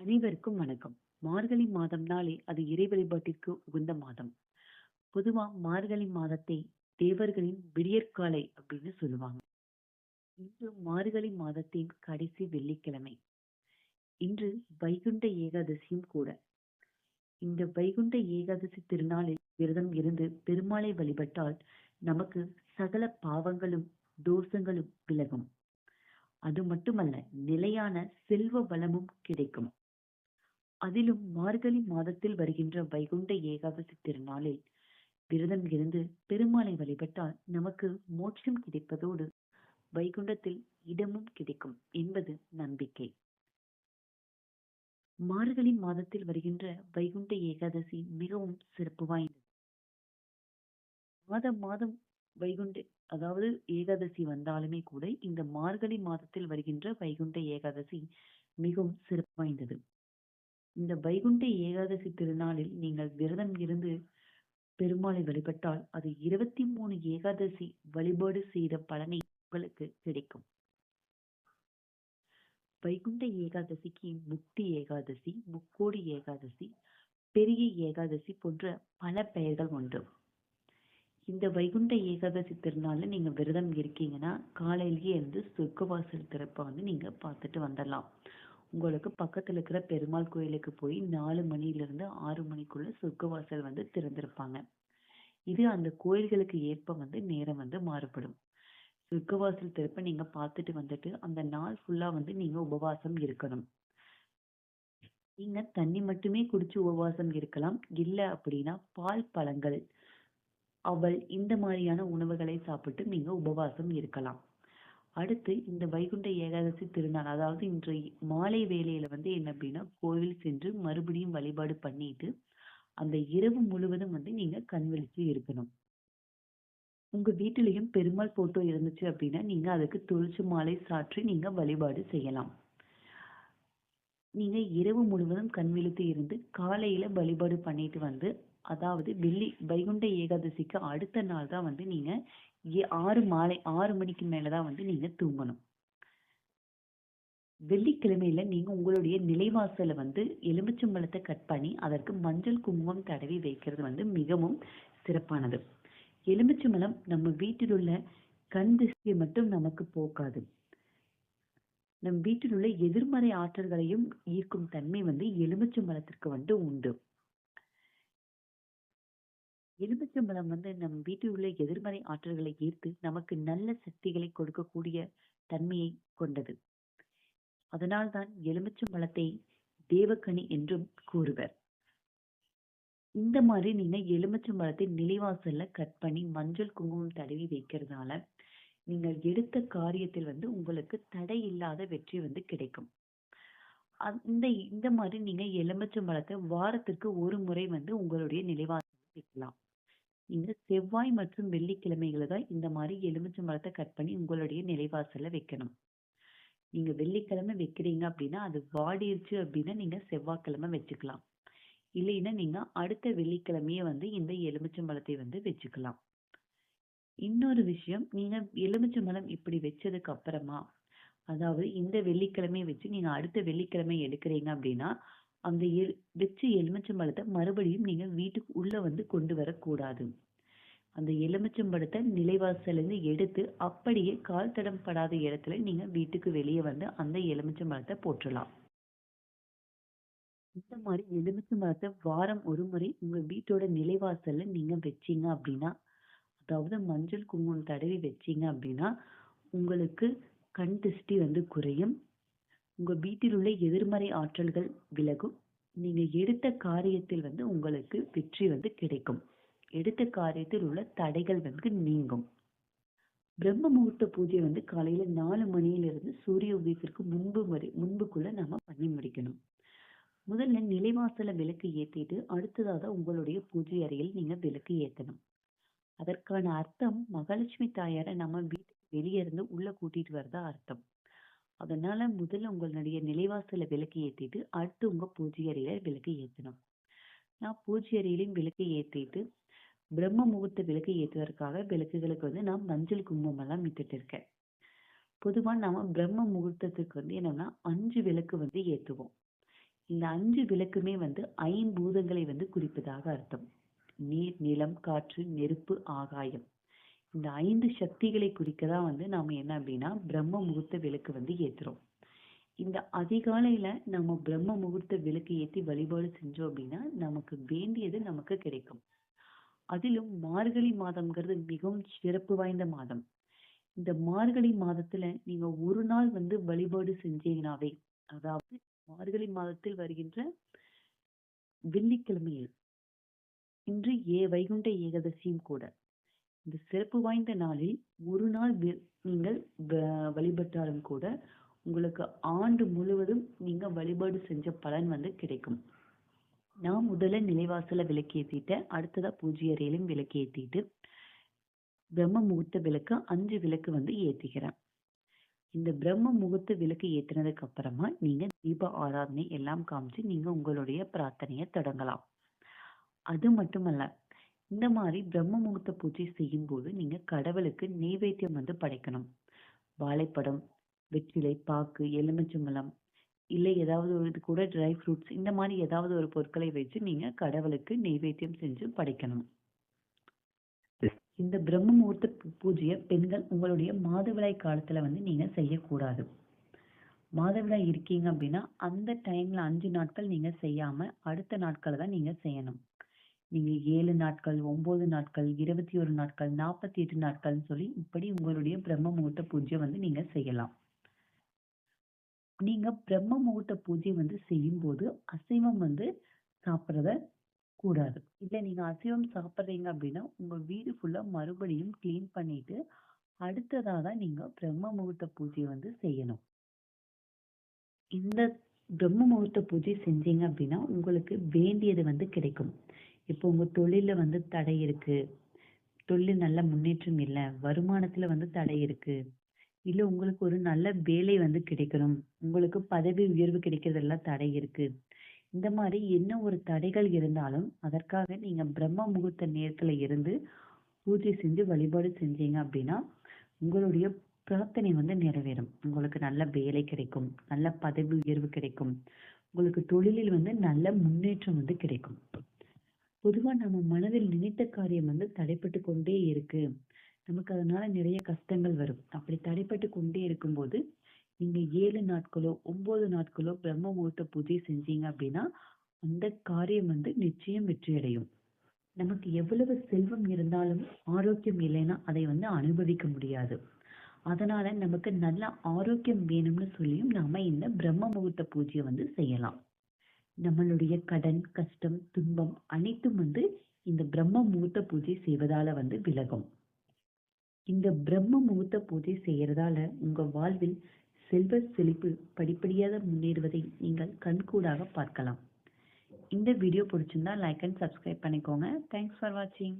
அனைவருக்கும் வணக்கம். மார்கழி மாதம்னாலே அது இறை வழிபாட்டிற்கு உகந்த மாதம். பொதுவா மார்கழி மாதத்தை தேவர்களின் விடியற்காலை அப்படின்னு சொல்லுவாங்க. இன்று மார்கழி மாதத்தின் கடைசி வெள்ளிக்கிழமை. இன்று வைகுண்ட ஏகாதசியும் கூட. இந்த வைகுண்ட ஏகாதசி திருநாளில் விரதம் இருந்து பெருமாளை வழிபட்டால் நமக்கு சகல பாவங்களும் தோஷங்களும் விலகும். அது மட்டுமல்ல நிலையான செல்வ வளமும் கிடைக்கும். அதிலும் மார்கழி மாதத்தில் வருகின்ற வைகுண்ட ஏகாதசி திருநாளில் விரதம் இருந்து பெருமாளை வழிபட்டால் நமக்கு மோட்சம் கிடைப்பதோடு வைகுண்டத்தில் இடமும் கிடைக்கும் என்பது நம்பிக்கை. மார்கழி மாதத்தில் வருகின்ற வைகுண்ட ஏகாதசி மிகவும் சிறப்பு வாய்ந்தது. மாதம் மாதம் வைகுண்ட அதாவது ஏகாதசி வந்தாலுமே கூட இந்த மார்கழி மாதத்தில் வருகின்ற வைகுண்ட ஏகாதசி மிகவும் சிறப்பு வாய்ந்தது. இந்த வைகுண்ட ஏகாதசி திருநாளில் நீங்கள் விரதம் இருந்து பெருமாளை வழிபட்டால் அது இருபத்தி மூணு ஏகாதசி வழிபாடு செய்த பலனை உங்களுக்கு கிடைக்கும். வைகுண்ட ஏகாதசிக்கு முக்தி ஏகாதசி, முக்கோடி ஏகாதசி, பெரிய ஏகாதசி போன்ற பல பெயர்கள் உண்டு. இந்த வைகுண்ட ஏகாதசி திருநாள்ல நீங்க விரதம் இருக்கீங்கன்னா காலையிலேயே இருந்து சொர்க்கவாசல் திறப்பை வந்து நீங்க பார்த்துட்டு வந்துடலாம். உங்களுக்கு பக்கத்துல இருக்கிற பெருமாள் கோயிலுக்கு போய் நாலு மணில இருந்து ஆறு மணிக்குள்ள சொர்க்கவாசல் வந்து திறந்திருப்பாங்க. இது அந்த கோயில்களுக்கு ஏற்ப வந்து நேரம் வந்து மாறுபடும். சொர்க்கவாசல் திறப்ப நீங்க பார்த்துட்டு வந்துட்டு அந்த நாள் ஃபுல்லா வந்து நீங்க உபவாசம் இருக்கணும். நீங்க தண்ணி மட்டுமே குடிச்சு உபவாசம் இருக்கலாம். இல்ல அப்படின்னா பால், பழங்கள், அவல் இந்த மாதிரியான உணவுகளை சாப்பிட்டு நீங்க உபவாசம் இருக்கலாம். அடுத்து இந்த வைகுண்ட ஏகாதசி திருநாள் அதாவது இன்று மாலை வேளையில வந்து என்ன அப்படின்னா கோவில் சென்று மறுபடியும் வழிபாடு பண்ணிட்டு அந்த இரவு முழுவதும் வந்து நீங்க கண் விழிச்சு இருக்கணும். உங்க வீட்டிலையும் பெருமாள் போட்டோ இருந்துச்சு அப்படின்னா நீங்க அதுக்கு துளசி மாலை சாற்றி நீங்க வழிபாடு செய்யலாம். நீங்க இரவு முழுவதும் கண் விழித்து இருந்து காலையில வழிபாடு பண்ணிட்டு வந்து அதாவது வெள்ளி வைகுண்ட ஏகாதசிக்கு அடுத்த நாள் தான் வந்து நீங்க ஆறு மாலை ஆறு மணிக்கு மேலதான் வந்து நீங்க தூங்கணும். வெள்ளிக்கிழமையில நீங்க உங்களுடைய நிலைவாசல வந்து எலுமிச்சம்பழத்தை கட் பண்ணி அதற்கு மஞ்சள் குங்குமம் தடவி வைக்கிறது வந்து மிகவும் சிறப்பானது. எலுமிச்சம்பழம் நம்ம வீட்டில் உள்ள கண் திசையை மட்டும் நமக்கு போக்காது. நம் வீட்டில் உள்ள எதிர்மறை ஆற்றல்களையும் ஈர்க்கும் தன்மை வந்து எலுமிச்சம்பழத்திற்கு வந்து உண்டு. எலுமிச்சம்பழம் வந்து நம் வீட்டில் உள்ள எதிர்மறை ஆற்றல்களை ஈர்த்து நமக்கு நல்ல சக்திகளை கொடுக்கக்கூடிய தன்மையை கொண்டது. அதனால்தான் எலுமிச்சம்பழத்தை தேவக்கனி என்றும் கூறுவர். இந்த மாதிரி நீங்க எலுமிச்சம்பழத்தை நிலைவாசல்ல கட் பண்ணி மஞ்சள் குங்குமம் தடவி வைக்கிறதுனால நீங்கள் எடுத்த காரியத்தில் வந்து உங்களுக்கு தடை இல்லாத வெற்றி வந்து கிடைக்கும். இந்த இந்த மாதிரி நீங்க எலுமிச்சம்பழத்தை வாரத்திற்கு ஒரு முறை வந்து உங்களுடைய நிலைவாசல் வைக்கலாம். நீங்க செவ்வாய் மற்றும் வெள்ளிக்கிழமைகளை தான் இந்த மாதிரி எலுமிச்சை மரத்தை கட் பண்ணி உங்களுடைய நிலைவாசல்ல வைக்கணும். நீங்க வெள்ளிக்கிழமை வைக்கிறீங்க அப்படின்னா அது வாடிருச்சு அப்படின்னா நீங்க செவ்வாய்க்கிழமை வச்சுக்கலாம். இல்லைன்னா நீங்க அடுத்த வெள்ளிக்கிழமையே வந்து இந்த எலுமிச்சம்பழத்தை வந்து வச்சுக்கலாம். இன்னொரு விஷயம் நீங்க எலுமிச்சம்பழம் இப்படி வச்சதுக்கு அப்புறமா அதாவது இந்த வெள்ளிக்கிழமையை வச்சு நீங்க அடுத்த வெள்ளிக்கிழமை எடுக்கிறீங்க அப்படின்னா அந்த எல் வச்சு எலுமிச்சம்பழத்தை மறுபடியும் நீங்கள் வீட்டுக்கு உள்ளே வந்து கொண்டு வரக்கூடாது. அந்த எலுமிச்சம்பழத்தை நிலைவாசலேருந்து எடுத்து அப்படியே கால் தடம் படாத இடத்துல நீங்கள் வீட்டுக்கு வெளியே வந்து அந்த எலுமிச்சம்பழத்தை போற்றலாம் இந்த மாதிரி எலுமிச்சம்பழத்தை வாரம் ஒரு முறை உங்கள் வீட்டோட நிலைவாசலில் நீங்கள் வச்சீங்க அப்படின்னா அதாவது மஞ்சள் குங்குமம் தடவி வச்சீங்க அப்படின்னா உங்களுக்கு கண் திருஷ்டி வந்து குறையும். உங்க வீட்டில் உள்ள எதிர்மறை ஆற்றல்கள் விலகும். நீங்க எடுத்த காரியத்தில் வந்து உங்களுக்கு வெற்றி வந்து கிடைக்கும். எடுத்த காரியத்தில் உள்ள தடைகள் வந்து நீங்கும். பிரம்ம முகூர்த்த பூஜை வந்து காலையில நாலு மணியிலிருந்து சூரிய உதயத்திற்கு முன்பு வரை முன்புக்குள்ள நாம பண்ணி முடிக்கணும். முதல்ல நிலைவாசல விளக்கு ஏத்திட்டு அடுத்ததாக உங்களுடைய பூஜை அறையில் நீங்க விளக்கு ஏத்தணும். அதற்கான அர்த்தம் மகாலட்சுமி தாயார நம்ம வீட்டுக்கு வெளியே இருந்து உள்ள கூட்டிட்டு வரதா அர்த்தம். அதனால முதல்ல உங்களுடைய நிலைவாசல விளக்கு ஏத்திட்டு அடுத்து உங்க பூஜை அறையில விளக்கு ஏத்தணும். நான் பூஜை அறையிலையும் விளக்கு ஏத்திட்டு பிரம்ம முகூர்த்த விளக்கு ஏத்துவதற்காக விளக்குகளுக்கு வந்து நான் மஞ்சள் குங்குமம் எல்லாம் இட்டுட்டு இருக்கேன். பொதுவா நாம பிரம்ம முகூர்த்தத்துக்கு வந்து என்னன்னா அஞ்சு விளக்கு வந்து ஏத்துவோம். இந்த அஞ்சு விளக்குமே வந்து ஐம்பூதங்களை வந்து குறிப்பதாக அர்த்தம் நீர் நிலம் காற்று நெருப்பு ஆகாயம் இந்த ஐந்து சக்திகளை குறிக்க தான் வந்து நாம் என்ன அப்படின்னா பிரம்ம முகூர்த்த விளக்கு வந்து ஏற்றுறோம் இந்த அதிகாலையில நம்ம பிரம்ம முகூர்த்த விளக்கு ஏற்றி வழிபாடு செஞ்சோம் அப்படின்னா நமக்கு வேண்டியது நமக்கு கிடைக்கும். அதிலும் மார்கழி மாதம்ங்கிறது மிகவும் சிறப்பு வாய்ந்த மாதம். இந்த மார்கழி மாதத்துல நீங்க ஒரு நாள் வந்து வழிபாடு செஞ்சீங்கனாவே அதாவது மார்கழி மாதத்தில் வருகின்ற வெள்ளிக்கிழமையில் இன்று ஏ வைகுண்ட ஏகாதசியும் கூட இந்த சிறப்பு வாய்ந்த நாளில் ஒரு நாள் நீங்கள் வ- வழிபட்டாலும் கூட உங்களுக்கு ஆண்டு முழுவதும் நீங்க வழிபாடு செஞ்ச பலன் வந்து கிடைக்கும். நான் முதல்ல நிலைவாசல விளக்கு ஏற்றிட்டேன் அடுத்ததா பூஜை அறையிலும் விளக்கு ஏற்றிட்டு பிரம்ம முகூர்த்த விளக்கு அஞ்சு விளக்கு வந்து ஏற்றிக்கிறேன் இந்த பிரம்ம முகூர்த்த விளக்கு ஏத்துனதுக்கு அப்புறமா நீங்க தீப ஆராதனை எல்லாம் காமிச்சு நீங்க உங்களுடைய பிரார்த்தனையை தொடங்கலாம். அது மட்டுமல்ல இந்த மாதிரி பிரம்ம முகூர்த்த பூஜை செய்யும் போது நீங்க கடவுளுக்கு நெய்வேத்தியம் வந்து படைக்கணும். வாழைப்பழம் வெற்றிலை பாக்கு எலுமிச்சம்பழம் இல்லை ஏதாவது ஒரு இது கூட ட்ரை ஃப்ரூட்ஸ் இந்த மாதிரி ஏதாவது ஒரு பொருட்களை வச்சு நீங்க கடவுளுக்கு நெய்வேத்தியம் செஞ்சு படைக்கணும். இந்த பிரம்ம முகூர்த்த பூஜையை பெண்கள் உங்களுடைய மாதவிடாய் காலத்துல வந்து நீங்க செய்யக்கூடாது. மாதவிடாய் இருக்கீங்க அப்படின்னா அந்த டைம்ல அஞ்சு நாட்கள் நீங்க செய்யாம அடுத்த நாட்களை தான் நீங்க செய்யணும். நீங்க ஏழு நாட்கள் ஒன்பது நாட்கள் இருபத்தி ஒரு நாட்கள் நாற்பத்தி எட்டு நாட்கள்னு சொல்லி இப்படி உங்களுடைய பிரம்ம முகூர்த்த பூஜை வந்து நீங்க செய்யலாம். நீங்க பிரம்ம முகூர்த்த பூஜை வந்து செய்யும் போது அசைவம் வந்து சாப்பிட்றத கூடாது. இல்லை நீங்க அசைவம் சாப்பிட்றீங்க அப்படின்னா உங்க வீடு ஃபுல்லா மறுபடியும் கிளீன் பண்ணிட்டு அடுத்ததாக தான் நீங்க பிரம்ம முகூர்த்த பூஜையை வந்து செய்யணும். இந்த பிரம்ம முகூர்த்த பூஜை செஞ்சீங்க அப்படின்னா உங்களுக்கு வேண்டியது வந்து கிடைக்கும். இப்போ உங்க தொழிலில் வந்து தடை இருக்கு. தொழில் நல்ல முன்னேற்றம் இல்லை. வருமானத்துல வந்து தடை இருக்கு. இல்ல உங்களுக்கு ஒரு நல்ல வேலை வந்து கிடைக்கணும். உங்களுக்கு பதவி உயர்வு கிடைக்கிறதெல்லாம் தடை இருக்கு. இந்த மாதிரி என்ன ஒரு தடைகள் இருந்தாலும் அதற்காக நீங்க பிரம்ம முகூர்த்த நேரத்துல இருந்து பூஜை செஞ்சு வழிபாடு செஞ்சீங்க அப்படின்னா உங்களுடைய பிரார்த்தனை வந்து நிறைவேறும். உங்களுக்கு நல்ல வேலை கிடைக்கும். நல்ல பதவி உயர்வு கிடைக்கும். உங்களுக்கு தொழிலில் வந்து நல்ல முன்னேற்றம் வந்து கிடைக்கும். பொதுவா நம்ம மனதில் நினைத்த காரியம் வந்து தடைப்பட்டு கொண்டே இருக்கு. நமக்கு அதனால நிறைய கஷ்டங்கள் வரும். அப்படி தடைப்பட்டு கொண்டே இருக்கும்போது நீங்க ஏழு நாட்களோ ஒன்பது நாட்களோ பிரம்ம முகூர்த்த பூஜை செஞ்சீங்க அப்படின்னா அந்த காரியம் வந்து நிச்சயம் வெற்றி அடையும் நமக்கு எவ்வளவு செல்வம் இருந்தாலும் ஆரோக்கியம் இல்லைன்னா அதை வந்து அனுபவிக்க முடியாது. அதனால நமக்கு நல்ல ஆரோக்கியம் வேணும்னு சொல்லியும் நாம இந்த பிரம்ம முகூர்த்த பூஜையை வந்து செய்யலாம். நம்மளுடைய கடன் கஷ்டம் துன்பம் அனைத்தும் வந்து இந்த பிரம்ம முகூர்த்த பூஜை செய்வதால வந்து விலகும். இந்த பிரம்ம முகூர்த்த பூஜை செய்யறதால உங்க வாழ்வில் செல்வ செழிப்பு படிப்படியாக முன்னேறுவதை நீங்கள் கண்கூடாக பார்க்கலாம். இந்த வீடியோ பிடிச்சிருந்தா லைக் அண்ட் சப்ஸ்கிரைப் பண்ணிக்கோங்க. தேங்க்ஸ் ஃபார் வாட்சிங்